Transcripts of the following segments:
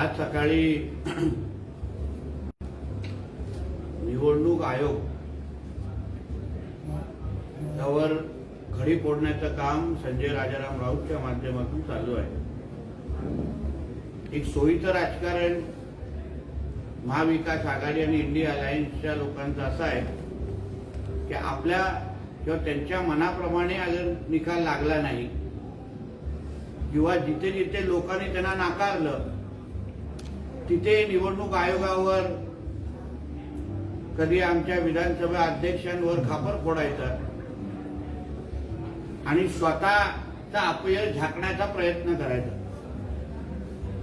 आज सकाळी निवडणूक आयोग त्यावर खडी फोडण्याचं काम संजय राजाराम राऊतच्या माध्यमातून चालू आहे. एक सोयीचं राजकारण महाविकास आघाडी आणि इंडिया अलायन्सच्या लोकांचं असं आहे की आपल्या किंवा त्यांच्या मनाप्रमाणे अगर निकाल लागला नाही किंवा जिथे जिथे लोकांनी त्यांना नाकारलं तिथे निवडणूक आयोगावर कधी आमच्या विधानसभा अध्यक्षांवर खापर फोडायचा. आणि स्वतःचा अपयश झाकण्याचा प्रयत्न करायचा.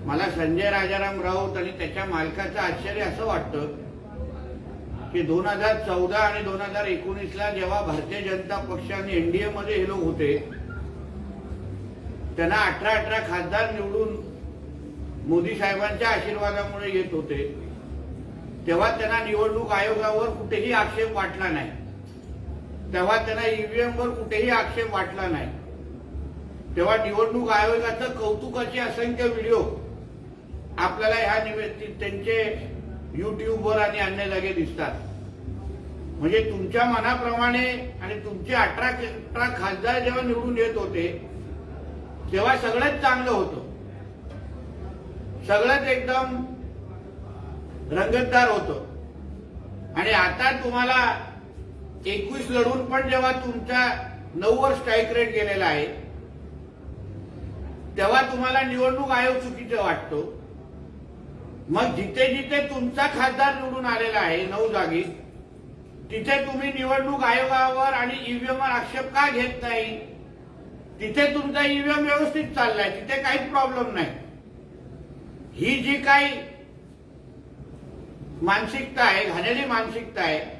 मला संजय राजाराम राऊत आणि त्याच्या मालकाचं आश्चर्य असं वाटतं की दोन हजार चौदा आणि दोन हजार एकोणीसला जेव्हा भारतीय जनता पक्ष आणि एनडीए मध्ये हे लोक होते त्यांना अठरा अठरा खासदार निवडून मोदी साहेबांच्या आशीर्वादामुळे येत होते. तेव्हा त्यांना निवडणूक आयोगावर कुठेही आक्षेप वाटला नाही. तेव्हा त्यांना ईव्हीएम वर कुठेही आक्षेप वाटला नाही. तेव्हा निवडणूक आयोगाचं कौतुकाचे असंख्य व्हिडिओ आपल्याला ह्या निमित्त त्यांचे युट्यूबवर आणि अन्य जागे दिसतात. म्हणजे तुमच्या मनाप्रमाणे आणि तुमचे अठरा अठरा खासदार जेव्हा निवडून येत होते तेव्हा सगळंच चांगलं होतं. सगळंच एकदम रंगतदार होतं. आणि आता तुम्हाला एकवीस लढून पण जेव्हा तुमच्या नऊवर स्ट्राईक रेट गेलेला आहे तेव्हा तुम्हाला निवडणूक आयोग चुकीचं वाटतो. मग जिथे जिथे तुमचा खासदार निवडून आलेला आहे नऊ जागी तिथे तुम्ही निवडणूक आयोगावर आणि ईव्हीएमवर आक्षेप का घेत नाही? तिथे तुमचा ईव्हीएम व्यवस्थित चाललाय तिथे काहीच प्रॉब्लेम नाही. ही जी काही मानसिकता आहे घाणेली मानसिकता आहे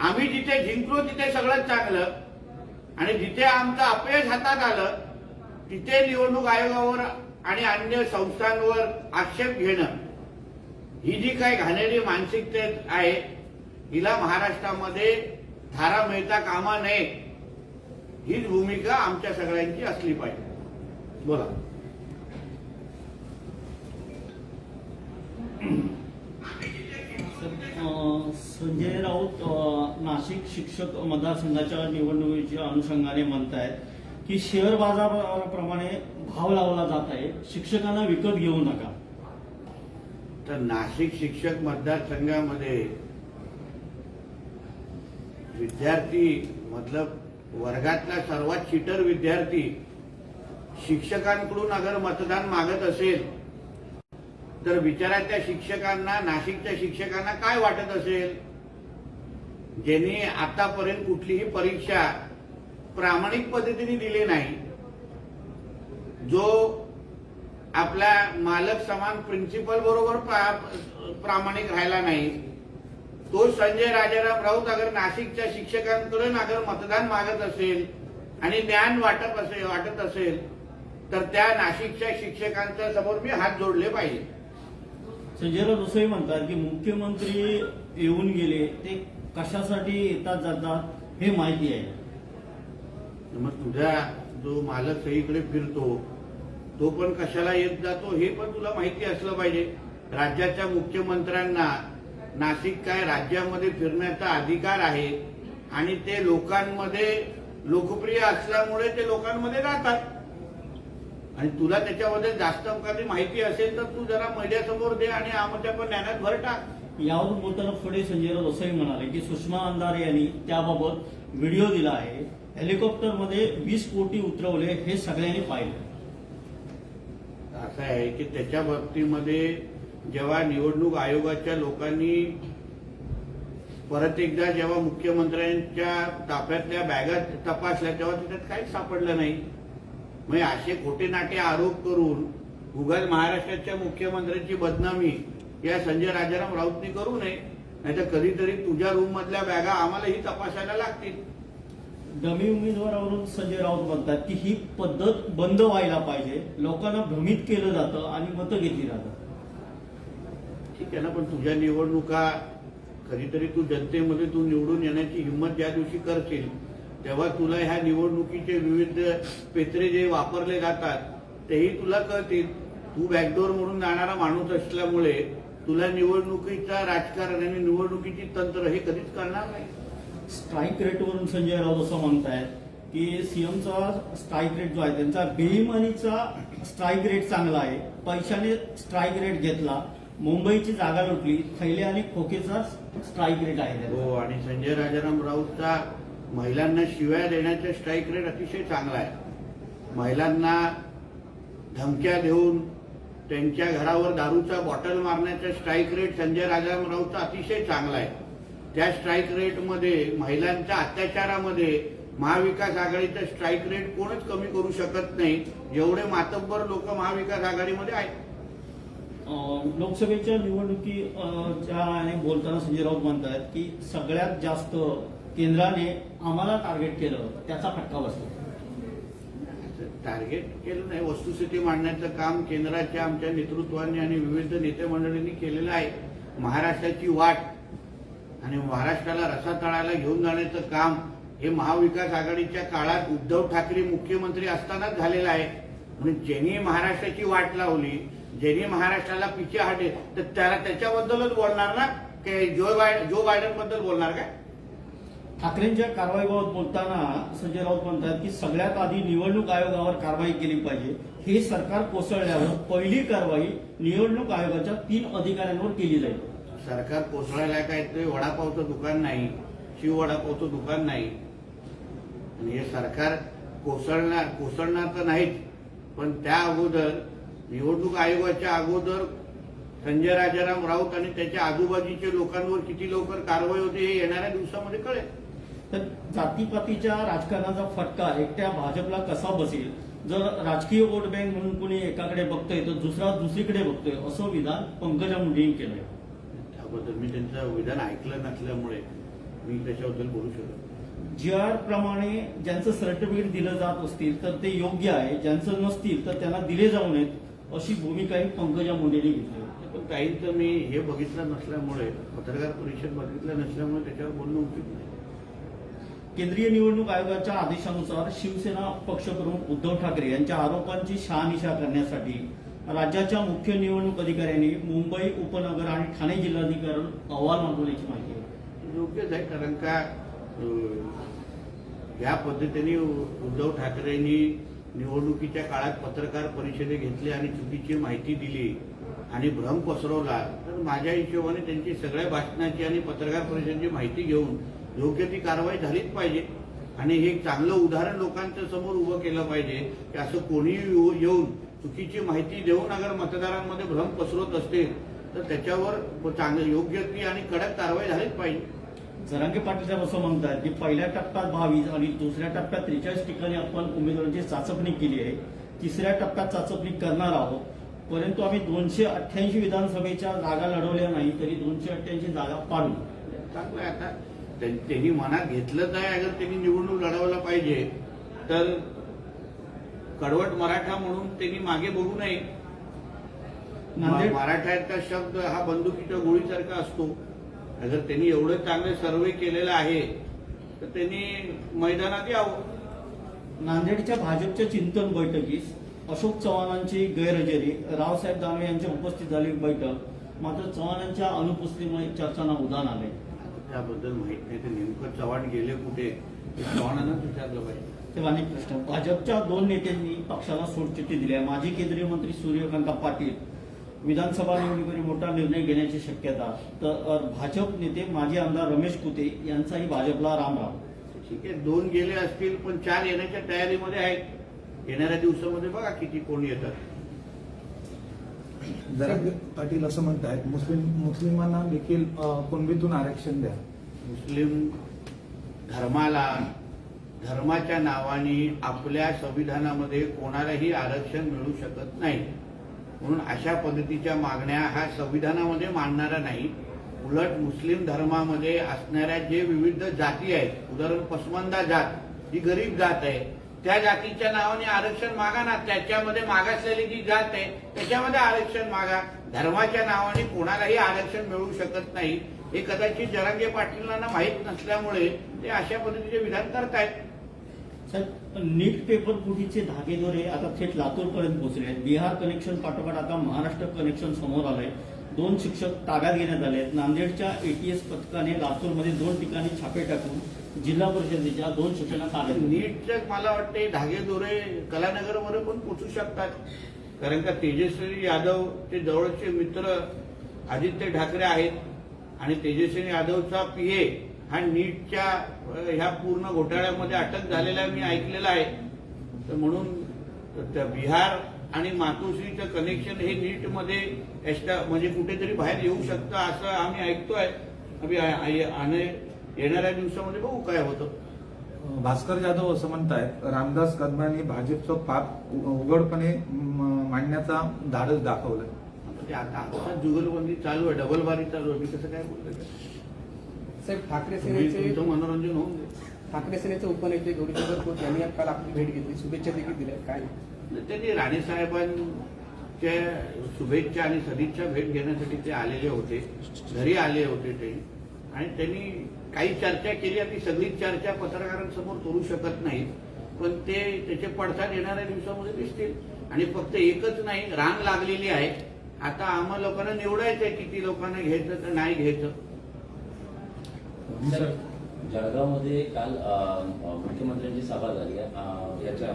आम्ही जिथे जिंकलो तिथे सगळं चांगलं. आणि जिथे आमचं अपयश हातात आलं तिथे निवडणूक आयोगावर आणि अन्य संस्थांवर आक्षेप घेणं. ही जी काही घाणेरी मानसिकता आहे हिला महाराष्ट्रामध्ये धारा मिळता कामा नये. हीच भूमिका आमच्या सगळ्यांची असली पाहिजे. बोला. संजय राऊत नाशिक शिक्षक मतदारसंघाच्या निवडणुकीच्या अनुषंगाने म्हणतायत की शेअर बाजाराप्रमाणे भाव लावला जात आहे. शिक्षकांना विकत घेऊ नका. तर नाशिक शिक्षक मतदारसंघामध्ये विद्यार्थी मतलब वर्गातला सर्वात चिटर विद्यार्थी शिक्षकांकडून अगर मतदान मागत असेल तर बिचारा त्या शिक्षकांना नाशिकच्या शिक्षकांना काय वाटत असेल? ज्यांनी आतापर्यंत कुठलीही परीक्षा प्रामाणिक पद्धतीने दिली नाही जो आपल्या मालक समान प्रिन्सिपल बरोबर प्रामाणिक राहिला नाही तो संजय राजाराम राऊत अगर नाशिकच्या शिक्षकांकडून अगर मतदान मागत असेल आणि ज्ञान वाटत असेल वाटत असेल तर त्या नाशिकच्या शिक्षकांच्या समोर मी हात जोडले पाहिजे. संजय राऊत म्हणतात की मुख्यमंत्री येऊन गेले ते कशासाठी येतात जातात हे माहिती आहे. मग तुझ्या जो मालक सगळीकडे फिरतो तो पण कशाला येत जातो हे पण तुला माहिती असलं पाहिजे. राज्याच्या मुख्यमंत्र्यांना नाशिक काय राज्यामध्ये फिरण्याचा अधिकार आहे आणि ते लोकांमध्ये लोकप्रिय असल्यामुळे ते लोकांमध्ये राहतात. आणि तुला त्याच्यामध्ये जास्त काही माहिती असेल तर तू जरा मीडियासमोर दे आणि आमच्या पण ज्ञानात भर टाक. यावर बोलताना पुढे संजय राऊत असंही म्हणाले की सुषमा अंधारे यांनी त्याबाबत व्हिडिओ दिला आहे. हेलिकॉप्टरमध्ये वीस कोटी उतरवले हे सगळ्यांनी पाहिलं. असं आहे की त्याच्या बाबतीमध्ये जेव्हा निवडणूक आयोगाच्या लोकांनी परत एकदा जेव्हा मुख्यमंत्र्यांच्या ताफ्यातल्या बॅगा तपासल्या तेव्हा त्याच्यात काहीच सापडलं नाही. म्हणजे असे खोटे नाटे आरोप करून उगाच महाराष्ट्राच्या मुख्यमंत्र्यांची बदनामी या संजय राजाराम राऊतनी करू नये. नाहीतर कधीतरी तुझ्या रूम मधल्या बॅगा आम्हालाही तपासायला लागतील. डमी उमेदवारावरून संजय राऊत म्हणतात की ही पद्धत बंद व्हायला पाहिजे. लोकांना भ्रमित केलं जातं आणि मतं घेतली जातात. ठीक आहे ना पण तुझ्या निवडणुका कधीतरी तू जनतेमध्ये तू निवडून येण्याची हिंमत ज्या दिवशी करशील तेव्हा तुला ह्या निवडणुकीचे विविध पेत्रे जे वापरले जातात तेही तुला कळतील. तू बॅकडोर म्हणून जाणारा माणूस असल्यामुळे तुला निवडणुकीचा राजकारण आणि निवडणुकीची तंत्र हे कधीच करणार नाही. स्ट्राईक रेटवरून संजय राऊत असं म्हणतायत की सीएमचा स्ट्राईक रेट जो आहे त्यांचा बेईमानीचा स्ट्राईक रेट चांगला आहे. पैशाने स्ट्राईक रेट घेतला. मुंबईची जागा लुटली. थैले आणि खोकेचा स्ट्राईक रेट आहे. हो आणि संजय राजाराम राऊतचा महिलांना शिव्या देण्याचा स्ट्राईक रेट अतिशय चांगला आहे. महिलांना धमक्या देऊन त्यांच्या घरावर दारूचा बॉटल मारण्याचा स्ट्राईक रेट संजय राजाराम राऊचा अतिशय चांगला आहे. त्या स्ट्राईक रेटमध्ये महिलांच्या अत्याचारामध्ये महाविकास आघाडीचा स्ट्राईक रेट कोणच कमी करू शकत नाही जेवढे मातब्बर लोक महाविकास आघाडीमध्ये आहेत. लोकसभेच्या निवडणुकी आणि बोलताना संजय राऊत म्हणतात की सगळ्यात जास्त केंद्राने आम्हाला टार्गेट केलं त्याचा फटका बसला. टार्गेट केलं नाही. वस्तुस्थिती मांडण्याचं काम केंद्राच्या आमच्या नेतृत्वाने आणि विविध नेते मंडळींनी केलेलं आहे. महाराष्ट्राची वाट आणि महाराष्ट्राला रसातळाला घेऊन जाण्याचं काम हे महाविकास आघाडीच्या काळात उद्धव ठाकरे मुख्यमंत्री असतानाच झालेलं आहे. म्हणून ज्यांनी महाराष्ट्राची वाट लावली ज्यांनी महाराष्ट्राला पिछे हाटे तर त्याला त्याच्याबद्दलच बोलणार ना? काय जो बाय जो बायडनबद्दल बोलणार काय? ठाकरेंच्या कारवाईबाबत बोलताना संजय राऊत म्हणतात की सगळ्यात आधी निवडणूक आयोगावर कारवाई केली पाहिजे. हे सरकार कोसळल्यावर पहिली कारवाई निवडणूक आयोगाच्या तीन अधिकाऱ्यांवर केली जाईल. सरकार कोसळायला काय? ते वडापावचं दुकान नाही. शिव वडापावचं दुकान नाही. आणि हे सरकार कोसळणार कोसळणार तर नाहीच. पण त्या अगोदर निवडणूक आयोगाच्या अगोदर संजय राजाराम राऊत आणि त्याच्या आजूबाजूच्या लोकांवर किती लवकर कारवाई होते हे येणाऱ्या दिवसामध्ये कळेल. तर जातीपातीच्या राजकारणाचा फटका एकट्या भाजपला कसा बसेल? जर राजकीय वोट बँक म्हणून कोणी एकाकडे बघतोय तर दुसरा दुसरीकडे बघतोय असं विधान पंकजा मुंडेंनी केलंय. त्याबद्दल मी त्यांचं विधान ऐकलं नसल्यामुळे मी त्याच्याबद्दल बोलू शकत. जी आर प्रमाणे ज्यांचं सर्टिफिकेट दिलं जात असतील तर ते योग्य आहे. ज्यांचं नसतील तर त्यांना दिले जाऊ नयेत अशी भूमिकाही पंकजा मुंडेंनी घेतली. पण काहींचं मी हे बघितलं नसल्यामुळे पत्रकार परिषद बघितलं नसल्यामुळे त्याच्यावर बोलणं उचित नाही. केंद्रीय निवडणूक आयोगाच्या आदेशानुसार शिवसेना पक्षप्रमुख उद्धव ठाकरे यांच्या आरोपांची शहानिशा करण्यासाठी राज्याच्या मुख्य निवडणूक अधिकाऱ्यांनी मुंबई उपनगर आणि ठाणे जिल्हाधिकारी अहवाल मागवल्याची माहिती योग्यच आहे कारण का या पद्धतीने उद्धव ठाकरेंनी निवडणुकीच्या काळात पत्रकार परिषदे घेतली आणि चुकीची माहिती दिली आणि भ्रम पसरवला तर माझ्या हिशोबाने त्यांची सगळ्या भाषणाची आणि पत्रकार परिषदेची माहिती घेऊन योग्य ती कारवाई झालीच पाहिजे. आणि हे चांगलं उदाहरण लोकांच्या समोर उभं केलं पाहिजे की असं कोणीही येऊ- येऊन चुकीची माहिती देऊन अगर मतदारांमध्ये भ्रम पसरवत असतील तर त्याच्यावर चांगलं योग्य ती आणि कडक कारवाई झालीच पाहिजे. जरांगे पाटील साहेब असं म्हणतात की पहिल्या टप्प्यात बावीस आणि दुसऱ्या टप्प्यात त्रेचाळीस ठिकाणी आपण उमेदवारांची चाचपणी केली आहे. तिसऱ्या टप्प्यात चाचपणी करणार आहोत. परंतु आम्ही दोनशे अठ्ठ्याऐंशी विधानसभेच्या जागा लढवल्या नाही तरी दोनशे अठ्ठ्याऐंशी जागा पाडू. चांगलं आता. त्यांनी मनात घेतलंच आहे अगर त्यांनी निवडणूक लढवायला पाहिजे तर कडवट मराठा म्हणून त्यांनी मागे बघू नये. नांदेड मराठ्याचा शब्द हा बंदुकीच्या गोळीसारखा असतो. अगर त्यांनी एवढं चांगलं सर्वे केलेलं आहे तर त्यांनी मैदानात यावं. नांदेडच्या भाजपच्या चिंतन बैठकीस अशोक चव्हाणांची गैरहजेरी रावसाहेब दानवे यांच्या उपस्थित झाली बैठक. मात्र चव्हाणांच्या अनुपस्थितीमुळे चर्चांना उदाहरण आले. त्याबद्दल माहीत नाही. ते नेमकं चव्हाण गेले कुठे? ते चव्हाणांनाच विचारलं पाहिजे. तेव्हा अनेक प्रश्न. भाजपच्या दोन नेत्यांनी पक्षाला सोडचिठ्ठी दिली आहे. माजी केंद्रीय मंत्री सूर्यकांत पाटील विधानसभा निवडणुकीने मोठा निर्णय घेण्याची शक्यता. तर भाजप नेते माजी आमदार रमेश कुते यांचाही भाजपला रामराम. ठीक आहे. दोन गेले असतील पण चार येण्याच्या तयारीमध्ये आहेत. येणाऱ्या दिवसामध्ये बघा किती कोण येतात. जरांगे पाटील असं म्हणत आहेत मुस्लिम मुस्लिमांना देखील कुणबीतून आरक्षण द्या. मुस्लिम धर्माला धर्माच्या नावाने आपल्या संविधानामध्ये कोणालाही आरक्षण मिळू शकत नाही. म्हणून अशा पद्धतीच्या मागण्या हा संविधानामध्ये मांडणारा नाही. उलट मुस्लिम धर्मामध्ये असणाऱ्या जे विविध जाती आहेत उदाहरण पसमंदा जात ही गरीब जात आहे त्या जातीच्या नावाने आरक्षण मागा ना त्याच्यामध्ये मागासलेली जी जात आहे त्याच्यामध्ये आरक्षण मागा. धर्माच्या नावाने कोणालाही आरक्षण मिळू शकत नाही. हे कदाचित जरांगे पाटीलांना माहीत नसल्यामुळे ते अशा पद्धतीचे विधान करतायत. साहेब नीट पेपर फुटीचे धागेदोरे आता थेट लातूरपर्यंत पोहोचले आहेत. बिहार कनेक्शन पाठोपाठ आता महाराष्ट्र कनेक्शन समोर आलंय. दोन शिक्षक ताब्यात घेण्यात आले आहेत नांदेडच्या एटीएस पथकाने लातूरमध्ये दोन ठिकाणी छापे टाकून जिल्हा परिषदेच्या दोन ताब्यात घेतलं. नीटचं मला वाटते धागे दोरे कलानगरमध्ये पण पोचू शकतात. कारण का तेजस्वी यादव चे जवळचे मित्र आदित्य ठाकरे आहेत आणि तेजस्वी यादवचा पीए हा नीटच्या ह्या पूर्ण घोटाळ्यामध्ये अटक झालेला मी ऐकलेला आहे. तर म्हणून त्या बिहार आणि मातोश्रीचं कनेक्शन हे नीटमध्ये एस्टा म्हणजे कुठेतरी बाहेर येऊ शकतं असं आम्ही ऐकतोय. आम्ही येणाऱ्या दिवसामध्ये बघू काय होतं. भास्कर जाधव असं म्हणतायत रामदास कदमांनी भाजपचं पाप उघडपणे मांडण्याचा धाडस दाखवलंय. म्हणजे आता आता जुगलबंदी चालू आहे डबल बारी चालू आहे. मी कसं काय बोलतो साहेब ठाकरे सेनेचे मनोरंजन होऊन दे. ठाकरे सेनेचे उपनेते गौरीशंकर खोत यांनी काल आपली भेट घेतली. शुभेच्छा देखील दिल्या काय? त्यांनी राणे साहेबांच्या शुभेच्छा आणि सदिच्छा भेट घेण्यासाठी ते आलेले होते. घरी आले होते ते. आणि त्यांनी काही चर्चा केली आणि ती सगळीच चर्चा पत्रकारांसमोर करू शकत नाही. पण ते त्याचे पडसाद येणाऱ्या दिवसामध्ये दिसतील. आणि फक्त एकच नाही रांग लागलेली आहे. आता आम्हा लोकांना निवडायचं आहे किती लोकांना घ्यायचं तर नाही घ्यायचं. जळगावमध्ये काल मुख्यमंत्र्यांची सभा झाली. याच्या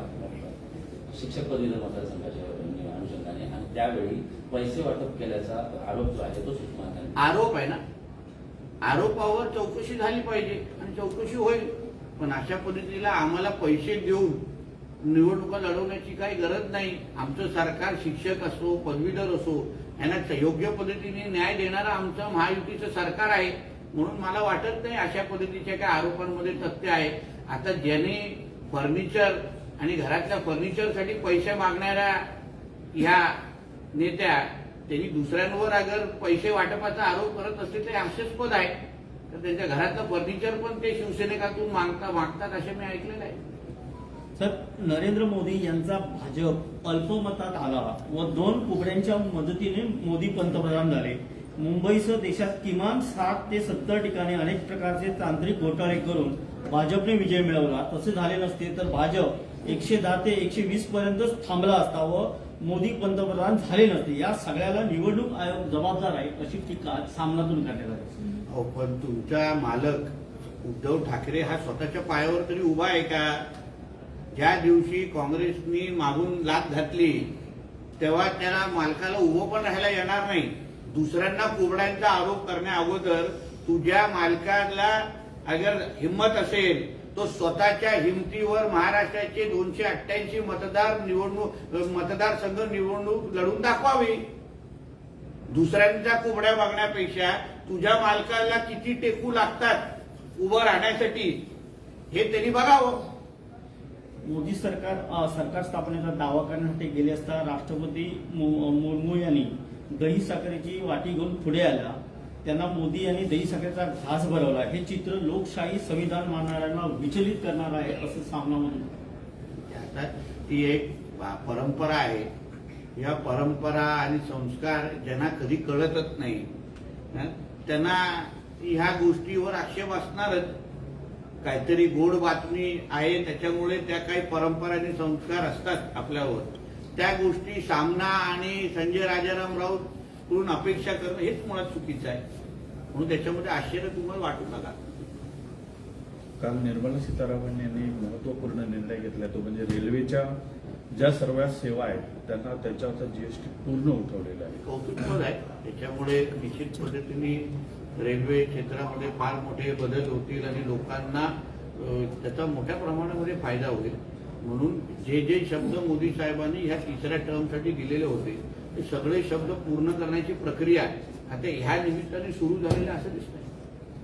शिक्षक पदवीधर मतदारसंघाच्या अनुषंगाने. आणि त्यावेळी पैसे वाटप केल्याचा आरोप जो आहे तो सुषमा आरोप आहे ना? आरोपावर चौकशी झाली पाहिजे आणि चौकशी होईल. पण अशा पद्धतीला आम्हाला पैसे देऊन निवडणुका लढवण्याची काही गरज नाही. आमचं सरकार शिक्षक असो पदवीधर असो यांना योग्य पद्धतीने न्याय देणारं आमचं महायुतीचं सरकार आहे. म्हणून मला वाटत नाही अशा पद्धतीच्या काही आरोपांमध्ये तथ्य आहे. आता ज्याने फर्निचर आणि घरातल्या फर्निचरसाठी पैसे मागणाऱ्या ह्या नेत्या त्यांनी दुसऱ्यांवर अगर पैसे वाटपाचा आरोप करत असतील ते आक्षेपद आहे. तर त्यांच्या घरातलं फर्निचर पण ते शिवसेनेकातून मागता मागतात असे मी ऐकलेलं आहे. सर नरेंद्र मोदी यांचा भाजप अल्पमतात आला व दोन कुबड्यांच्या मदतीने मोदी पंतप्रधान झाले. मुंबईसह देशात किमान साठ ते सत्तर ठिकाणी अनेक प्रकारचे तांत्रिक घोटाळे करून भाजपने विजय मिळवला. तसे झाले नसते तर भाजप एकशे दहा ते एकशे वीस पर्यंतच थांबला असता व मोदी पंतप्रधान झाले नसते. या सगळ्याला निवडणूक आयोग जबाबदार आहे अशी टीका सामनातून करण्यात आली. अहो पण तुमचा मालक उद्धव ठाकरे हा स्वतःच्या पायावर तरी उभा आहे का? ज्या दिवशी काँग्रेसनी मागून लात घातली तेव्हा त्याला मालकाला उभं पण राहायला येणार नाही. दुसऱ्यांना कोबड्यांचा आरोप करण्या अगोदर तुझ्या मालकाला अगर हिंमत असेल तो स्वतःच्या हिमतीवर महाराष्ट्राचे दोनशे अठ्ठ्याऐंशी मतदार निवडणूक मतदारसंघ निवडणूक लढून दाखवावी. दुसऱ्यांच्या कोंबड्या बघण्यापेक्षा तुझ्या मालकाला किती टेकू लागतात उभं राहण्यासाठी हे त्यांनी बघावं. मोदी सरकार सरकार स्थापनेचा दावा करण्यासाठी गेले असता राष्ट्रपती मुर्मू यांनी दही साखरेची वाटी घेऊन पुढे आला. त्यांना मोदी यांनी दही घास भरवला. हे चित्र लोकशाही संविधान मानणाऱ्यांना विचलित करणार आहे असं सामना आता ती एक परंपरा आहे. या परंपरा आणि संस्कार ज्यांना कधी कळतच नाही त्यांना ह्या गोष्टीवर आक्षेप असणारच. काहीतरी गोड बातमी आहे त्याच्यामुळे त्या काही परंपरा आणि संस्कार असतात आपल्यावर. त्या गोष्टी सामना आणि संजय राजाराम राऊत कडून अपेक्षा करणं हेच मुळात चुकीचं आहे. म्हणून त्याच्यामध्ये आश्चर्य तुम्हाला वाटू नका. काल निर्मला सीतारामन यांनी महत्त्वपूर्ण निर्णय घेतला तो म्हणजे रेल्वेच्या ज्या सर्व सेवा आहेत त्यांना त्याच्यावरचा जीएसटी पूर्ण उठवलेला आहे. कौतुकपद आहे. त्याच्यामुळे निश्चित पद्धतीने रेल्वे क्षेत्रामध्ये फार मोठे बदल होतील आणि लोकांना त्याचा मोठ्या प्रमाणामध्ये फायदा होईल. म्हणून जे जे शब्द मोदी साहेबांनी ह्या तिसऱ्या टर्मसाठी दिलेले होते सगळे शब्द पूर्ण करण्याची प्रक्रिया आता ह्या निमित्ताने सुरू झालेलं असं दिसतं